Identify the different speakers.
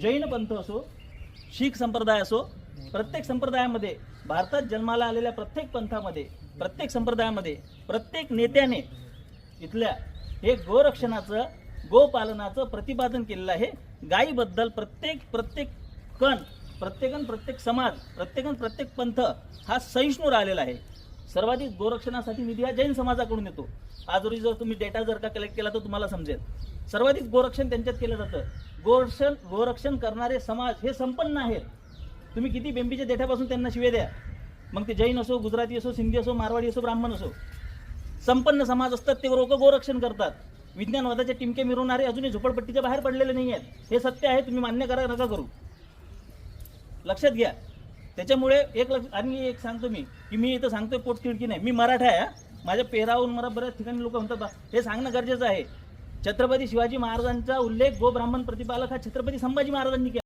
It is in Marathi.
Speaker 1: जैन पंथ असो शीख संप्रदाय असो प्रत्येक संप्रदायामध्ये भारतात जन्माला आलेल्या प्रत्येक पंथामध्ये प्रत्येक संप्रदायामध्ये प्रत्येक नेत्याने इथल्या हे गोरक्षणाचं गोपालनाचं प्रतिपादन केलेलं आहे. गायीबद्दल प्रत्येक प्रत्येक कण प्रत्येकन प्रत्येक समाज प्रत्येकन प्रत्येक पंथ हा सहिष्णू राहिलेला आहे. सर्वाधिक गोरक्षणासाठी निधी हा जैन समाजाकडून येतो. आज रोजी जर तुम्ही डेटा जर का कलेक्ट केला तर तुम्हाला समजेल. सर्वाधिक गोरक्षण त्यांच्यात केलं जातं. गोरक्षण गोरक्षण करणारे समाज हे संपन्न आहेत. तुम्ही किती बेंबीच्या देठापासून त्यांना शिवे द्या. मग ते जैन असो गुजराती असो सिंधी असो मारवाडी असो ब्राह्मण असो. संपन्न समाज असतात ते लोक गोरक्षण करतात. विज्ञानवादाचे टिमके मिरवणारे अजूनही झोपडपट्टीच्या बाहेर पडलेले नाही आहेत हे सत्य आहे तुम्ही मान्य करा नका करू. लक्षात घ्या. त्याच्यामुळे एक लक्ष आणि एक सांगतो मी की मी इथं सांगतोय पोट खिडकी नाही. मी मराठा आहे माझ्या पेरावून मला बऱ्याच ठिकाणी लोक म्हणतात हे सांगणं गरजेचं आहे. छत्रपती शिवाजी महाराजांचा उल्लेख गो ब्राह्मण प्रतिपालक हा छत्रपती संभाजी महाराजांनी केला.